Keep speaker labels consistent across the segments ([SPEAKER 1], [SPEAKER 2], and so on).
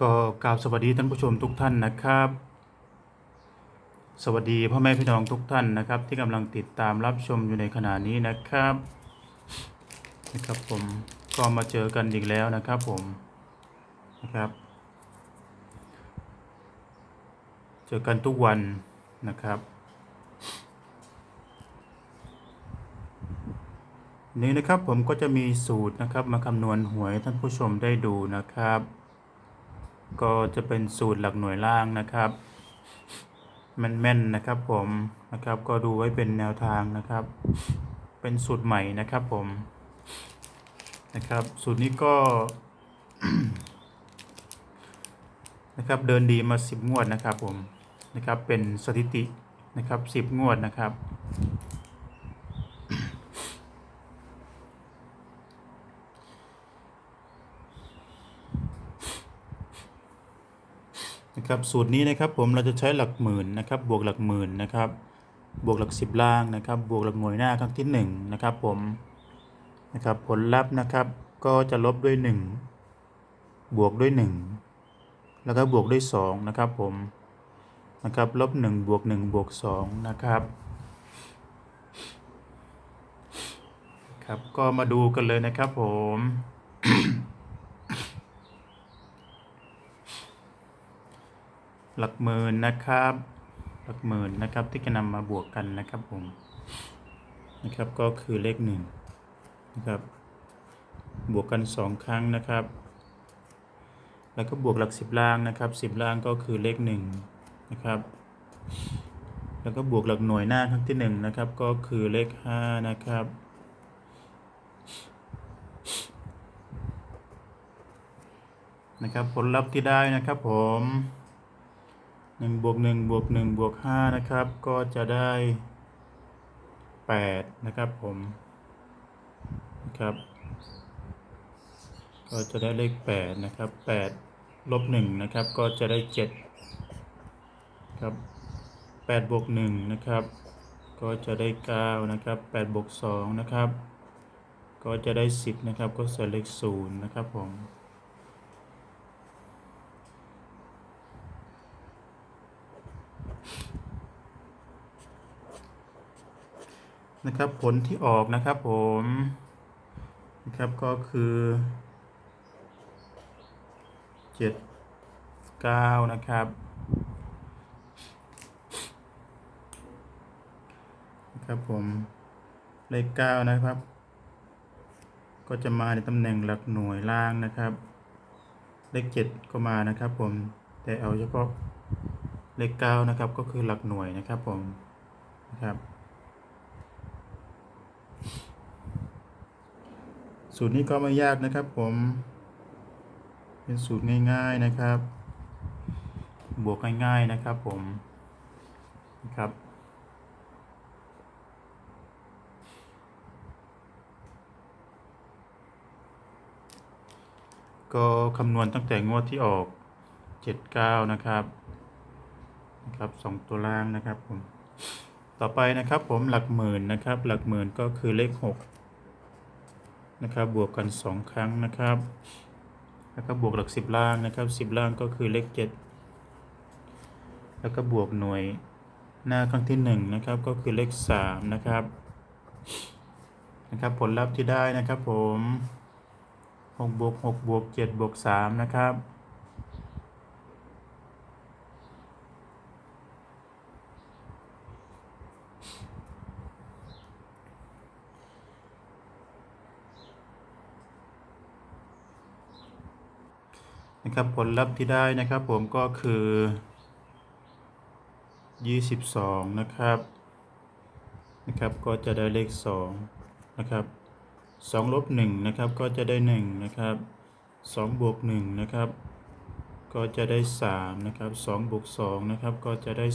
[SPEAKER 1] ก็กราบสวัสดีท่านผู้ชมทุกท่านนะครับ สวัสดีพ่อแม่พี่น้องทุกท่านนะครับ ที่กำลังติดตามรับชมอยู่ในขณะนี้นะครับนะครับผมก็มาเจอกันอีกแล้วนะครับผมนะครับ เจอกันทุกวันนะครับนี้นะครับผมก็จะมีสูตรนะครับมาคำนวณหวยท่านผู้ชมได้ดูนะครับ ก็จะเป็นสูตรหลักหน่วยล่างนะครับแม่นๆนะครับผมนะครับก็ดูไว้เป็นแนวทางนะครับ เป็นสูตรใหม่นะครับผมนะครับ สูตรนี้ก็นะครับเดินดีมา 10 งวดนะครับผมนะครับเป็นสถิตินะครับ 10 งวดนะครับ ครับสูตรนี้นะครับผมเราจะใช้หลักหมื่นนะครับบวกหลักหมื่นนะครับบวกหลักสิบล่างนะครับบวกหลักหน่วยหน้าครั้งที่หนึ่งนะครับผมนะครับผลลัพธ์นะครับก็จะลบด้วยหนึ่งบวกด้วยหนึ่งแล้วก็บวกด้วยสองนะครับผมนะครับลบหนึ่งบวกหนึ่งบวกสองนะครับครับก็มาดูกันเลยนะครับผม หลักหมื่นนะครับ หลักหมื่นนะครับที่จะนำมาบวกกันนะครับผมนะครับก็คือเลขหนึ่งนะครับบวกกันสองครั้งนะครับ แล้วก็บวกหลักสิบล่างนะครับสิบล่างก็คือเลขหนึ่งนะครับ แล้วก็บวกหลักหน่วยหน้าครั้งที่หนึ่งนะครับก็คือเลขห้านะครับนะครับผลลัพธ์ที่ได้นะครับผม หนึ่งบวกหนึ่งบวกหนึ่งบวกห้านะครับ ก็จะได้แปดนะครับผมนะครับ ก็จะได้เลขแปดนะครับแปดลบหนึ่งนะครับ ก็จะได้เจ็ดครับแปดบวกหนึ่งนะครับ ก็จะได้เก้านะครับแปดบวกสองนะครับ ก็จะได้สิบนะครับ ก็ใส่เลขศูนย์นะครับผม นะครับผลที่ออกนะครับผมนะครับก็คือเจ็ดเก้านะครับนะครับผมเลขเก้านะครับ ก็จะมาในตำแหน่งหลักหน่วยล่างนะครับ เลขเจ็ดก็มานะครับผมแต่เอาเฉพาะเลขเก้านะครับก็คือหลักหน่วยนะครับผมนะครับ สูตรนี้ก็ไม่ยากนะครับผม เป็นสูตรง่ายๆนะครับ บวกง่ายๆนะครับผมนะครับก็คำนวณตั้งแต่งวดที่ออก 79 นะครับนะครับสองตัวล่างนะครับผม ต่อไปนะครับผมหลักหมื่นนะครับ หลักหมื่นก็คือเลข 6 นะครับ บวกกัน 2 ครั้งนะครับ แล้วก็บวกหลัก 10 ล่างนะครับ 10 ล่างก็คือเลข 7 แล้วก็บวกหน่วยหน้าครั้งที่ 1 นะครับ ก็คือเลข 3 นะครับนะครับผลลัพธ์ที่ได้นะครับผม6บวก6บวก7บวก3นะครับ นะครับผลลัพธ์ที่ได้นะครับผมก็คือ 22 นะครับนะครับก็จะได้เลข 2 นะครับ2ลบ1นะครับก็จะได้ 1 นะครับ2บวก1นะครับก็จะได้ 3 นะครับ2บวก2นะครับก็จะได้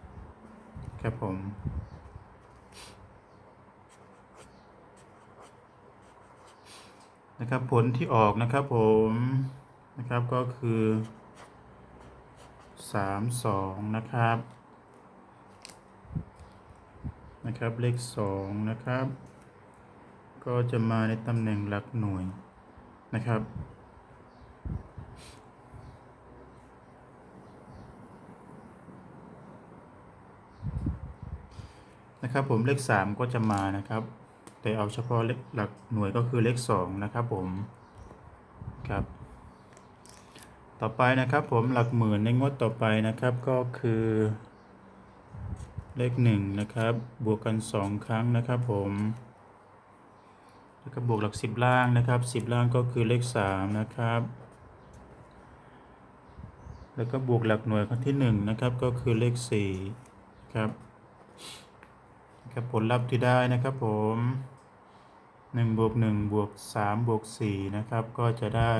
[SPEAKER 1] 4 ครับผมนะครับผลที่ออกนะครับผม นะครับก็คือสามสองนะครับนะครับเลขสองนะครับ ก็จะมาในตำแหน่งหลักหน่วยนะครับนะครับผมเลข 3 ก็จะมานะครับ แต่เอาเฉพาะเลขหลักหน่วยก็คือเลข 2 นะครับผมครับ ต่อไปนะครับผมหลักหมื่นในงวดต่อไปนะครับก็คือ เลขหนึ่งนะครับ บวกกันสองครั้งนะครับผมแล้วก็บวกหลักสิบล่างนะครับสิบล่างก็คือเลขสามนะครับแล้วก็บวกหลักหน่วยครั้งที่หนึ่งนะครับก็คือเลขสี่ครับครับผลลัพธ์ที่ได้นะครับผมหนึ่งบวกหนึ่งบวกสามบวกสี่นะครับก็จะได้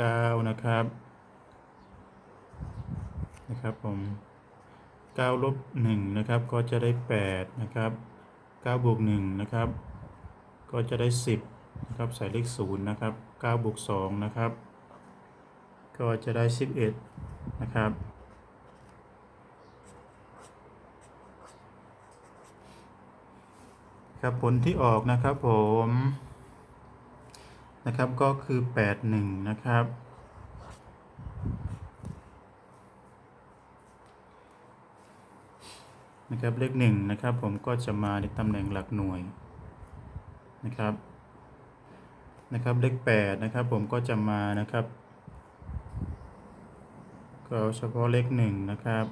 [SPEAKER 1] ก้านะครับนะครับผมเก้าลบหนึ่งนะครับก็จะได้แปดนะครับเก้าบวกหนึ่งนะครับ ก็จะได้สิบนะครับใส่เลขศูนย์นะครับเก้าบวกสองนะครับ ก็จะได้ 11 นะครับครับผลที่ออกนะครับผม นะครับก็คือ 81 นะครับ นะครับเลขหนึ่งนะครับ ผมก็จะมาในตำแหน่งหลักหน่วยนะครับนะครับเลขแปดนะครับ ผมก็จะมานะครับก็เฉพาะเลขหนึ่งนะครับ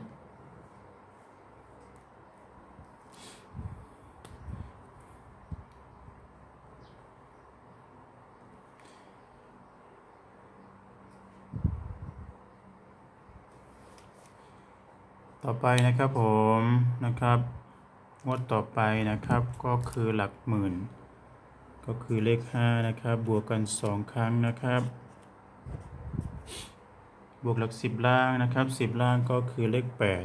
[SPEAKER 1] ต่อไปนะครับผมนะครับ งวดต่อไปนะครับก็คือหลักหมื่น ก็คือเลขห้านะครับบวกกันสองครั้งนะครับ บวกหลักสิบล่างนะครับสิบล่างก็คือเลขแปด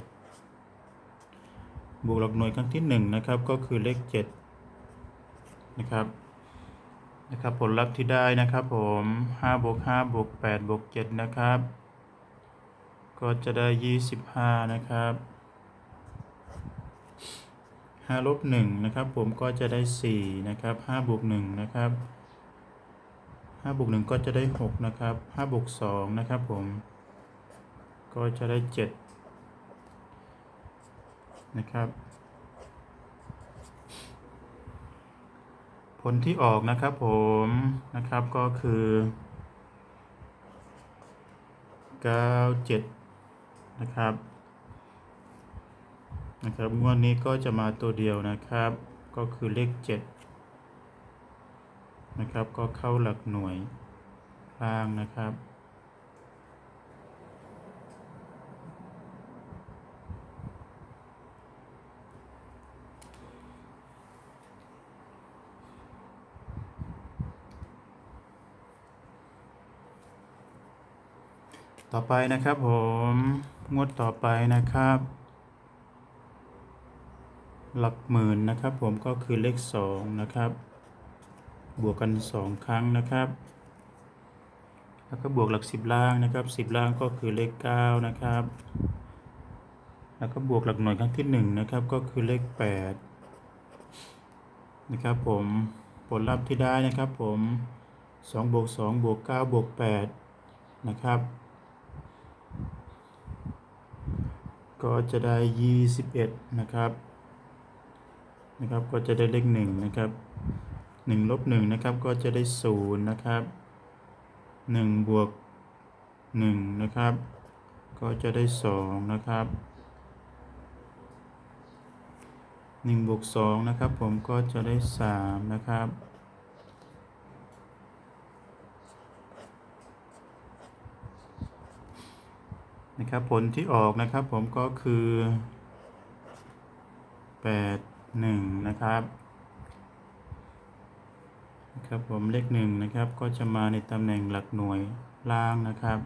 [SPEAKER 1] บวกหลักหน่วยครั้งที่หนึ่งนะครับก็คือเลขเจ็ดนะครับนะครับผลลัพธ์ที่ได้นะครับผมห้าบวกห้าบวกแปดบวกเจ็ดนะครับ ก็จะได้ยี่สิบห้านะครับห้าลบหนึ่งนะครับ ผมก็จะได้สี่นะครับห้าบวกหนึ่งนะครับห้าบวกหนึ่งก็จะได้หกนะครับห้าบวกสองนะครับ ผม ก็จะได้เจ็ดนะครับผลที่ออกนะครับผมนะครับก็คือเก้าเจ็ด นะครับ นะครับงวดนี้ก็จะมาตัวเดียวนะครับ ก็คือเลขเจ็ดนะครับ ก็เข้าหลักหน่วยล่างนะครับ ต่อไปนะครับผมงวดต่อไปนะครับ หลักหมื่นนะครับผมก็คือเลขสองนะครับ บวกกันสองครั้งนะครับ แล้วก็บวกหลักสิบล่างนะครับสิบล่างก็คือเลขเก้านะครับ แล้วก็บวกหลักหน่วยครั้งที่หนึ่งนะครับก็คือเลขแปดนะครับผมผลลัพธ์ที่ได้นะครับผมสองบวกสองบวกเก้าบวกแปดนะครับ ก็จะได้ยี่สิบเอ็ดนะครับ นะครับ ก็จะได้เลขหนึ่งนะครับหนึ่งลบหนึ่งนะครับ ก็จะได้ศูนย์นะครับหนึ่งบวกหนึ่งนะครับ ก็จะได้สองนะครับหนึ่งบวกสองนะครับ ผมก็จะได้สามนะครับ นะครับ ผลที่ออกนะครับ ผมก็คือ8 1นะครับครับผมเลขหนึ่งนะครับก็จะมาในตำแหน่งหลักหน่วยล่างนะครับ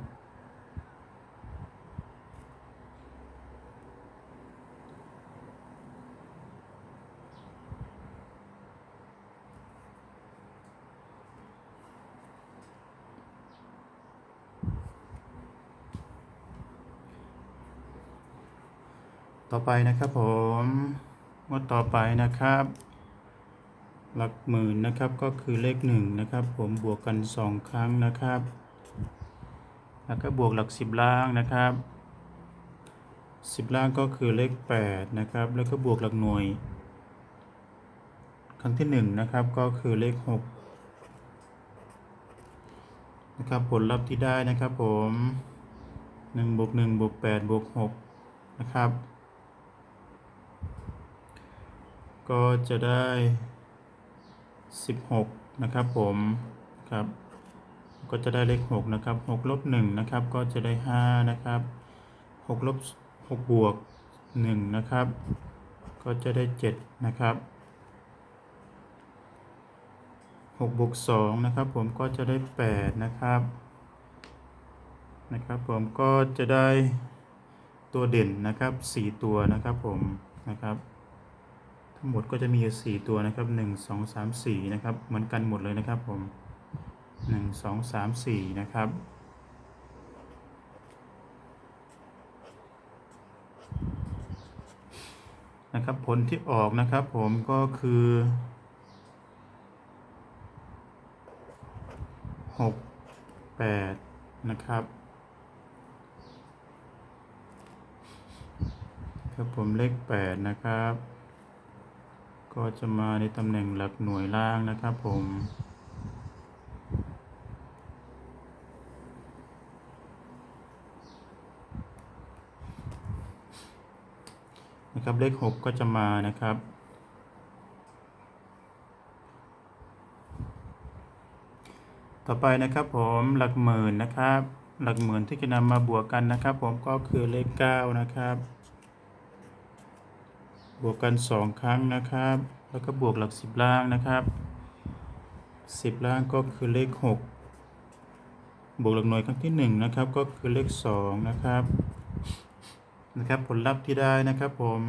[SPEAKER 1] ต่อไปนะครับผมงวดต่อไปนะครับ หลักหมื่นนะครับก็คือเลขหนึ่งนะครับ ผมบวกกันสองครั้งนะครับแล้วก็บวกหลักสิบล่างนะครับสิบล่างก็คือเลขแปดนะครับ แล้วก็บวกหลักหน่วย ครั้งที่หนึ่งนะครับก็คือเลขหกนะครับผลลัพธ์ที่ได้นะครับผมหนึ่งบวกหนึ่งบวกแปดบวกหกนะครับ ก็จะได้สิบหกนะครับผมครับ ก็จะได้เลขหกนะครับหกลบหนึ่งนะครับ ก็จะได้ห้านะครับหกลบหกบวกหนึ่งนะครับ ก็จะได้เจ็ดนะครับหกบวกสองนะครับ ผมก็จะได้แปดนะครับ นะครับ ผมก็จะได้ตัวเด่นนะครับสี่ตัวนะครับผมนะครับ ทั้งหมดก็จะมีอยู่สี่ตัวนะครับหนึ่งสองสามสี่นะครับ เหมือนกันหมดเลยนะครับผมหนึ่งสองสามสี่นะครับ นะครับผลที่ออกนะครับผมก็คือหกแปดนะครับครับผมเลขแปดนะครับ ก็จะมาในตำแหน่งหลักหน่วยล่างนะครับผมนะครับเลขหกก็จะมานะครับ ต่อไปนะครับผมหลักหมื่นนะครับ หลักหมื่นที่จะนำมาบวกกันนะครับ ผมก็คือเลขเก้านะครับ บวกกันสองครั้งนะครับ แล้วก็บวกหลักสิบล่างนะครับสิบล่างก็คือเลขหกบวกหลักหน่วยครั้งที่หนึ่งนะครับ ก็คือเลขสองนะครับนะครับผลลัพธ์ที่ได้นะครับผม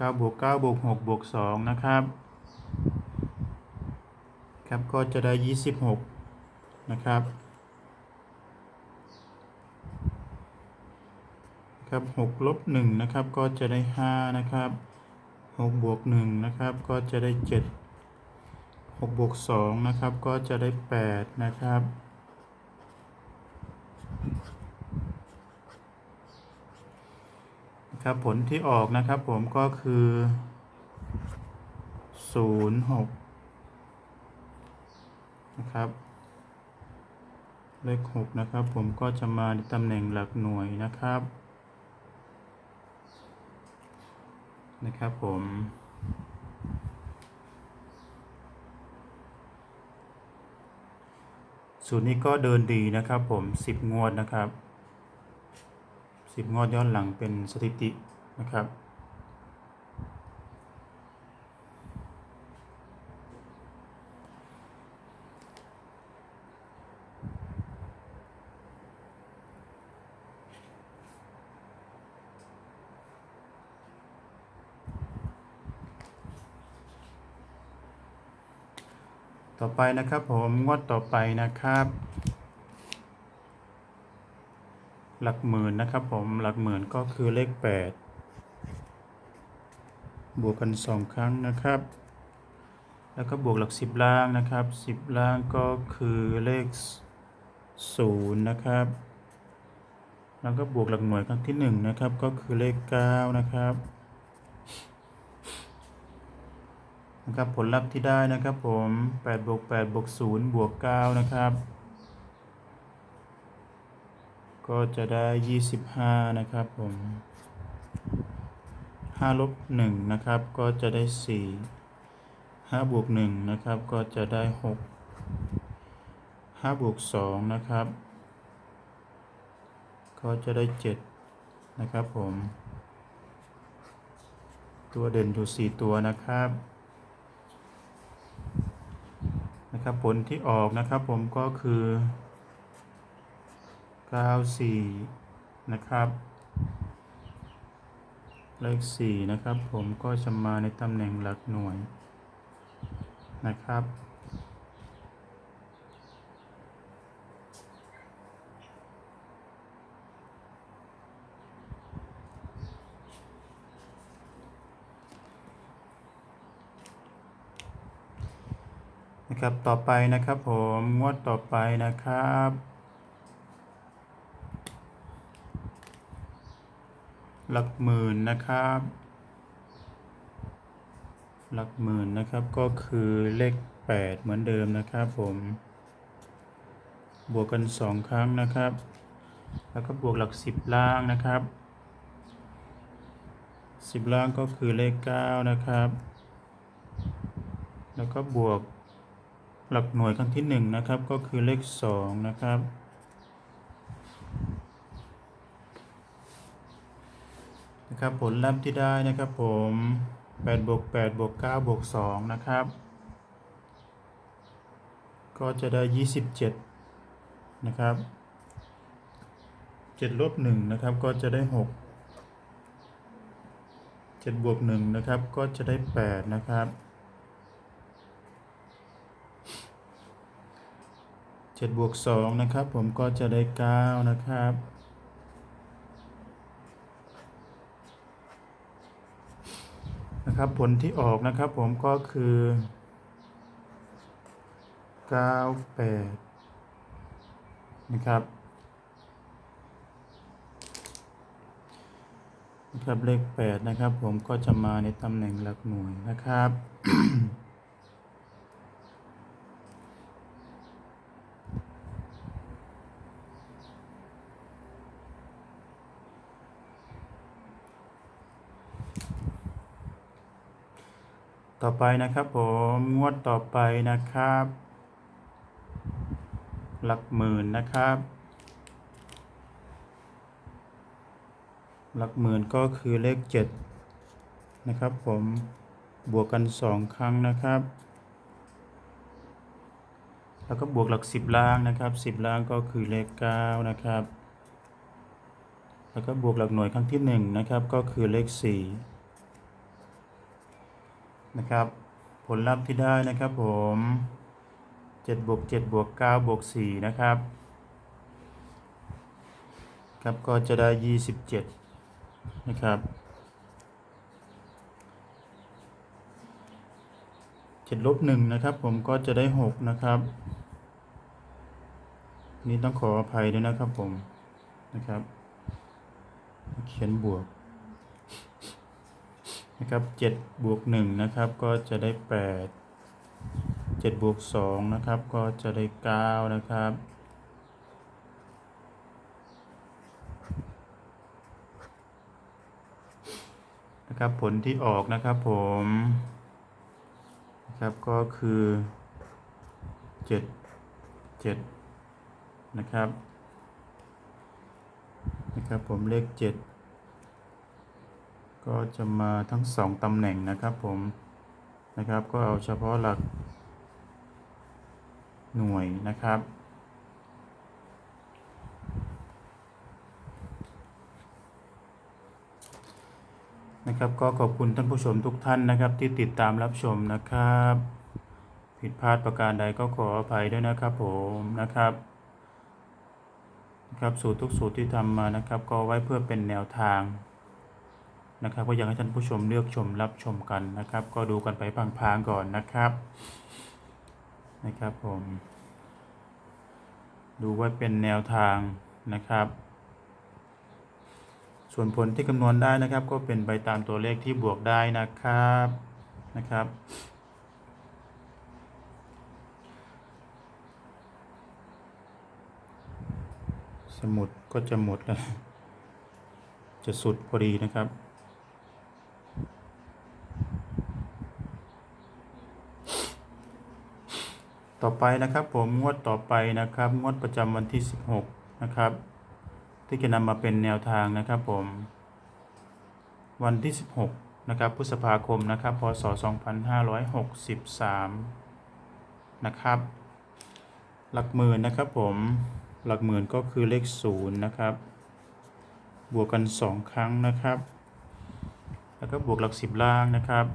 [SPEAKER 1] 9บวก9บวก6บวก2นะครับครับก็จะได้ 26 นะครับ ครับ6ลบ1นะครับก็จะได้5นะครับ6บวก1นะครับก็จะได้7 6บวก2นะครับก็จะได้8นะครับครับผลที่ออกนะครับผมก็คือ06นะครับเลข6นะครับผมก็จะมาในตำแหน่งหลักหน่วยนะครับ นะครับผมสูตรนี้ก็เดินดีนะครับผม 10 งวดนะครับสิบงวดย้อนหลังเป็นสถิตินะครับ ต่อไปนะครับผมงวดต่อไปนะครับ หลักหมื่นนะครับผมหลักหมื่นก็คือเลขแปดบวกกันสองครั้งนะครับ แล้วก็บวกหลักสิบล่างนะครับสิบล่างก็คือเลขศูนย์นะครับแล้วก็บวกหลักหน่วยครั้งที่หนึ่งนะครับ ก็คือเลขเก้านะครับ นะครับผลลัพธ์ที่ได้นะครับผมแปดบวกแปดบวกศูนย์บวกเก้านะครับ ก็จะได้ 25 นะครับผม5ลบ1นะครับ ก็จะได้ 4 5บวก1นะครับ ก็จะได้ 6 5บวก2นะครับ ก็จะได้ 7 นะครับผม ตัวเด่นอยู่ 4 ตัวนะครับ นะครับผลที่ออกนะครับผมก็คือ 94 นะครับ เลข 4 นะครับผมก็จะมาในตำแหน่งหลักหน่วยนะครับ นะครับต่อไปนะครับผมงวดต่อไปนะครับ หลักหมื่นนะครับ หลักหมื่นนะครับก็คือเลขแปดเหมือนเดิมนะครับผมบวกกันสองครั้งนะครับ แล้วก็บวกหลักสิบล่างนะครับสิบล่างก็คือเลขเก้านะครับ แล้วก็บวก หลักหน่วยครั้งที่หนึ่งนะครับก็คือเลขสองนะครับ นะครับผลลัพธ์ที่ได้นะครับผม8บวก8บวก9บวก2นะครับ ก็จะได้ 27 นะครับ7ลบ1นะครับก็จะได้ 6 7บวก1นะครับก็จะได้ 8 นะครับ 7บวก2นะครับ ผมก็จะได้ 9 นะครับ นะครับ ผลที่ออกนะครับ ผมก็คือ 98 นะครับนะครับเลข 8 นะครับ ผมก็จะมาในตำแหน่งหลักหน่วยนะครับ ต่อไปนะครับผมงวดต่อไปนะครับ หลักหมื่นนะครับ หลักหมื่นก็คือเลขเจ็ดนะครับผมบวกกันสองครั้งนะครับ แล้วก็บวกหลักสิบล่างนะครับสิบล่างก็คือเลขเก้านะครับ แล้วก็บวกหลักหน่วยครั้งที่หนึ่งนะครับก็คือเลขสี่ นะครับ ผลลัพธ์ที่ได้นะครับผม7บวก7บวก9บวก4นะครับ ครับก็จะได้ 27 นะครับ7ลบ1นะครับ ผมก็จะได้ 6 นะครับ นี่ต้องขออภัยด้วยนะครับผมนะครับ เขียนบวก นะครับ7บวก1นะครับก็จะได้ 8 7บวก2นะครับก็จะได้ 9 นะครับนะครับผลที่ออกนะครับผมนะครับก็คือ 7 7 นะครับนะครับผมเลข 7 ก็จะมาทั้งสองตำแหน่งนะครับผมนะครับก็เอาเฉพาะหลักหน่วยนะครับ นะครับก็ขอบคุณท่านผู้ชมทุกท่านนะครับที่ติดตามรับชมนะครับ ผิดพลาดประการใดก็ขออภัยด้วยนะครับผมนะครับนะครับสูตรทุกสูตรที่ทำมานะครับ ก็ไว้เพื่อเป็นแนวทาง นะครับ ก็อยากให้ท่านผู้ชมเลือกชมรับชมกันนะครับ ก็ดูกันไปพางๆก่อนนะครับนะครับผม ดูไว้เป็นแนวทางนะครับ ส่วนผลที่คำนวณได้นะครับ ก็เป็นไปตามตัวเลขที่บวกได้นะครับนะครับสมุดก็จะหมดแล้ว จะสุดพอดีนะครับ ต่อไปนะครับผมงวดต่อไปนะครับ งวดประจำวันที่ 16 นะครับ ที่จะนำมาเป็นแนวทางนะครับผม วันที่ 16 นะครับพฤษภาคมนะครับพศ 2563 นะครับ หลักหมื่นนะครับผมหลักหมื่นก็คือเลข 0 นะครับ บวกกัน 2 ครั้งนะครับ แล้วก็บวกหลัก 10 ล่างนะครับ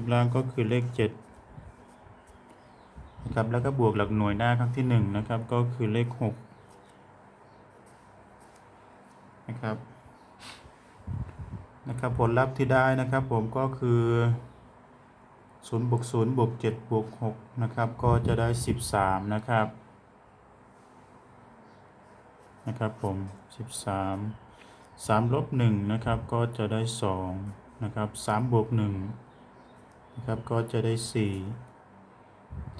[SPEAKER 1] 10 ล่างก็คือเลข 7 นะครับแล้วก็บวกหลักหน่วยหน้าครั้งที่1นะครับก็คือเลข6นะครับนะครับผลลัพธ์ที่ได้นะครับผมก็คือ0บวก0บวก7บวก6นะครับก็จะได้ 13 นะครับนะครับผม 13สามลบหนึ่งนะครับก็จะได้สองนะครับสามบวกหนึ่งนะครับก็จะได้สี่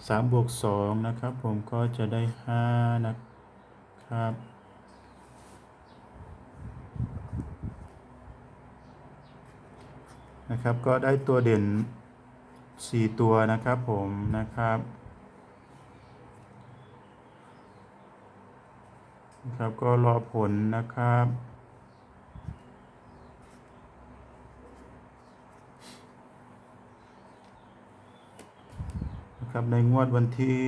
[SPEAKER 1] สามบวกสองนะครับ ผมก็จะได้ห้านะครับ นะครับก็ได้ตัวเด่นสี่ตัวนะครับผมนะครับนะครับก็รอผลนะครับ นะครับในงวดวันที่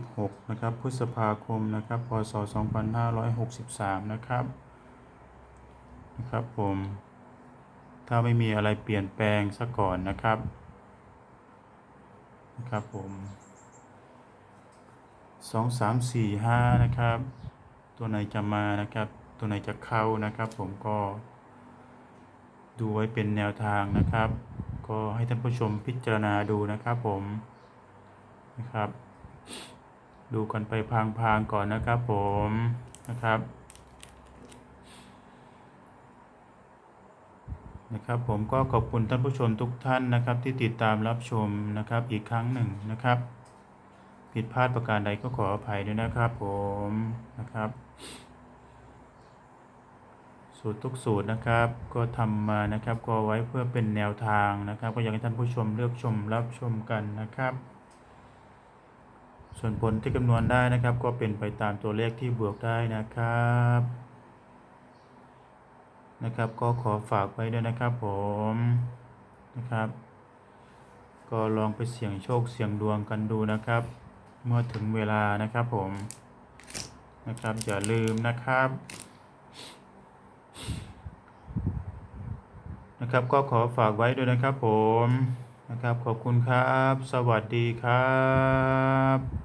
[SPEAKER 1] 16 นะครับพฤษภาคมนะครับพศ 2563 นะครับนะครับผมถ้าไม่มีอะไรเปลี่ยนแปลงซะก่อนนะครับนะครับผมสองสามสี่ห้านะครับ ตัวไหนจะมานะครับ ตัวไหนจะเข้านะครับ ผมก็ดูไว้เป็นแนวทางนะครับ ก็ให้ท่านผู้ชมพิจารณาดูนะครับผมนะครับ ดูกันไปพางๆก่อนนะครับผมนะครับนะครับผมก็ขอบคุณท่านผู้ชมทุกท่านนะครับที่ติดตามรับชมนะครับอีกครั้งหนึ่งนะครับ ผิดพลาดประการใดก็ขออภัยด้วยนะครับผมนะครับ สูตรทุกสูตรนะครับ ก็ทำมานะครับก็ไว้เพื่อเป็นแนวทางนะครับ ก็อยากให้ท่านผู้ชมเลือกชมรับชมกันนะครับ ส่วนผลที่คำนวณได้นะครับ ก็เป็นไปตามตัวเลขที่บวกได้นะครับนะครับ ก็ขอฝากไว้ด้วยนะครับผมนะครับ ก็ลองไปเสี่ยงโชคเสี่ยงดวงกันดูนะครับ เมื่อถึงเวลานะครับผมนะครับอย่าลืมนะครับ นะครับ ก็ขอฝากไว้ด้วยนะครับผมนะครับ ขอบคุณครับ สวัสดีครับ